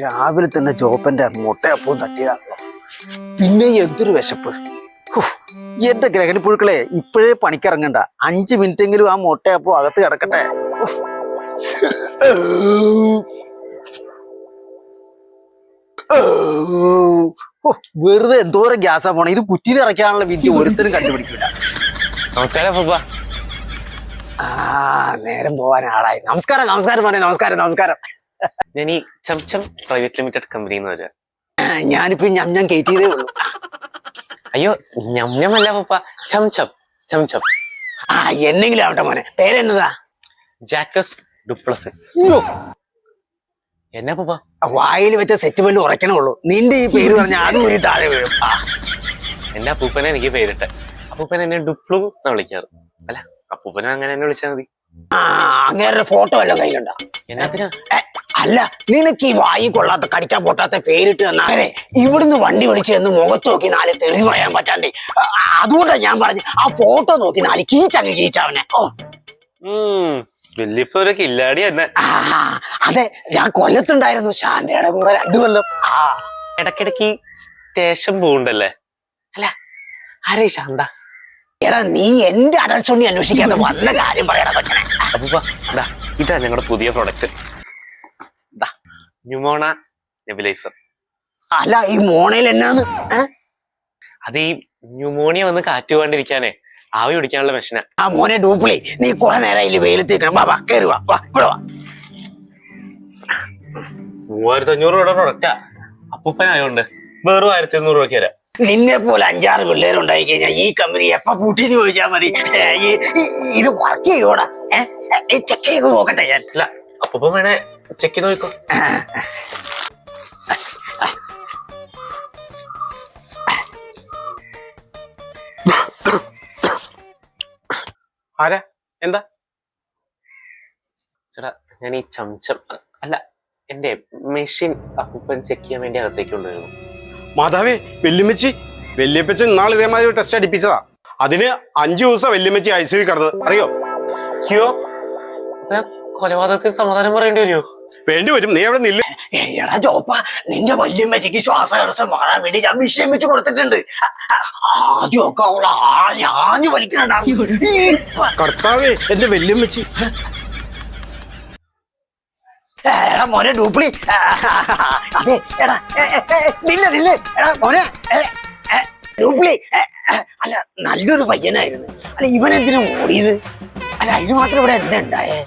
രാവിലെ തന്നെ ജോപ്പന്റെ മുട്ടയപ്പവും തട്ടിയതാണല്ലോ പിന്നെ എന്തൊരു വിശപ്പ്. എന്റെ ഗ്രഹണി പുഴുക്കളെ ഇപ്പോഴേ പണിക്കിറങ്ങണ്ട. അഞ്ച് മിനിറ്റെങ്കിലും ആ മുട്ടയപ്പോ അകത്ത് കിടക്കട്ടെ. വെറുതെ എന്തോരം ഗ്യാസാ പോണേ. ഇത് കുറ്റിയിൽ ഇറക്കാനുള്ള വിദ്യ ഒരുത്തരും കണ്ടുപിടിക്കില്ല നമസ്കാരം ആ നേരം പോവാൻ ആളായി നമസ്കാരം നമസ്കാരം മോനെ. നമസ്കാരം നമസ്കാരം. ഞാൻ ഈ ചംചം പ്രൈവറ്റ് ലിമിറ്റഡ് കമ്പനി എന്ന് വരിക ഞാനിപ്പോ ഞം ഞാൻ കയറ്റിയതേ ഉള്ളൂ. അയ്യോ ഞം ഞമല്ല പപ്പ ചംചം ചംചം ആ എന്നെങ്കിലും ആവട്ടെ മോനെ. പേരെന്നതാ? ജാക്കസ് ഡുപ്ലസിസ് എന്നാ പപ്പ? വായിൽ വെച്ച സെറ്റ് ബെല്ല് ഉറക്കണുള്ളൂ നിന്റെ ഈ പേര് പറഞ്ഞ അതും ഒരു താഴെ വീഴും. ആ, എന്റെ അപ്പൂപ്പനെ എനിക്ക് പേരിട്ടെ. അപ്പൂപ്പൻ എന്നെ ഡുപ്ലു എന്നാ വിളിക്കാറ്. അല്ല അപ്പൂപ്പനും അങ്ങനെ എന്നെ വിളിച്ചാൽ മതി. ആ അങ്ങേരുടെ ഫോട്ടോ വല്ലതും കയ്യിലുണ്ടോ? എന്നാത്തിനാ ഏ, അല്ല നിനക്ക് ഈ വായി കൊള്ളാത്ത കടിച്ചാ പൊട്ടാത്ത പേരിട്ട് തന്നാലേ ഇവിടുന്ന് വണ്ടി വിളിച്ച് എന്ന് മുഖത്ത് നോക്കി നാല് തെറി പറയാൻ പറ്റാണ്ടേ. അതുകൊണ്ടാ ഞാൻ പറഞ്ഞു ആ ഫോട്ടോ നോക്കി നാല് കീച്ചങ്ങ് കീച്ചവനെ. ഓ. ഉം വല്യപ്പ കില്ലാടി തന്നെ. അതെ ഞാൻ കൊല്ലത്തുണ്ടായിരുന്നു. ശാന്തയുടെ കൂടെ രണ്ടു കൊല്ലം. ആ ഇടക്കിടക്ക് സ്റ്റേഷൻ പോകണ്ടല്ലേ അല്ല ആരേ ശാന്ത? എടാ നീ എന്റെ അടൽസുണ്ണി അന്വേഷിക്കാതെ വന്ന കാര്യം പറയണ കൊച്ചനെ. അപ്പൂപ്പ ഇതാ ഞങ്ങളുടെ പുതിയ പ്രൊഡക്റ്റ് ന്യൂമോണ നെബുലൈസർ. അല്ല ഈ മോണയിൽ എന്നാന്ന്? അത് ഈ ന്യൂമോണിയ വന്ന് കാറ്റ് പോകാണ്ടിരിക്കാനേ ആവി പിടിക്കാനുള്ള മെഷീനാ ആ മോനെ ഡൂപ്പിളി നീ കുറെ നേരം ഇതിൽ വെയിലത്ത് നിൽക്കണം വാ വാ കയറി വാ വാ ഇവിടെ വാ. മൂവായിരത്തി അഞ്ഞൂറ് രൂപയുടെ പ്രൊഡക്റ്റാ അപ്പൂപ്പനായോണ്ട് വെറും ആയിരത്തി ഇരുന്നൂറ് രൂപയ്ക്ക് തരാം. നിന്നെ പോലെ അഞ്ചാറ് പിള്ളേരുണ്ടായി കഴിഞ്ഞാൽ ഈ കമ്പനി എപ്പ പൂട്ടി ചോദിച്ചാൽ മതി. ഇത് വർക്ക് ചെയ്യോടാ ചെക്ക് ചെയ്ത് നോക്കട്ടെ ഞാൻ. അല്ല അപ്പൂപ്പൻ വേണേ ചെക്ക് ചെയ്ത് നോക്കോ ആരാ? എന്താ? ചേട്ടാ ഞാൻ ഈ ചംചം അല്ല എന്റെ മെഷീൻ അപ്പൂപ്പൻ ചെക്ക് ചെയ്യാൻ വേണ്ടി അകത്തേക്ക് കൊണ്ടുവരുന്നു. മാതാവേ വെല്ലുമച്ചി. വെല്ലുമ്മച്ചി നാളെ ഇതേമാതിരി ഒരു ടെസ്റ്റ് അടിപ്പിച്ചതാ. അതിന് അഞ്ചു ദിവസം വെല്ലുമിച്ചി ഐ സി കിടന്നത്. അറിയോ? അയ്യോ കൊലപാതകത്തിന് സമാധാനം പറയേണ്ടി വരുമോ? വേണ്ടി വരും. നീ അവിടെ നില്ല. എടാ ചോപ്പ നിന്റെ വല്യമ്മച്ചയ്ക്ക് ശ്വാസം മാറാൻ വേണ്ടി ഞാൻ വിഷയം വെച്ച് കൊടുത്തിട്ടുണ്ട്. ആദ്യമൊക്കെ അവൾ ആഞ്ഞു വലിക്കുന്നുണ്ടാവും കർത്താവേ എന്റെ വല്യമ്മച്ചി. എടാ മോനെ ഡൂപ്ലി അതെ എടാ നില്ല നില്ല. എടാ മോനെ ഏ, അല്ല നല്ലൊരു പയ്യനായിരുന്നു. അല്ല ഇവനെന്തിനും ഓടിയത്? അല്ല അതിന് മാത്രം ഇവിടെ എന്താ ഉണ്ടായേ?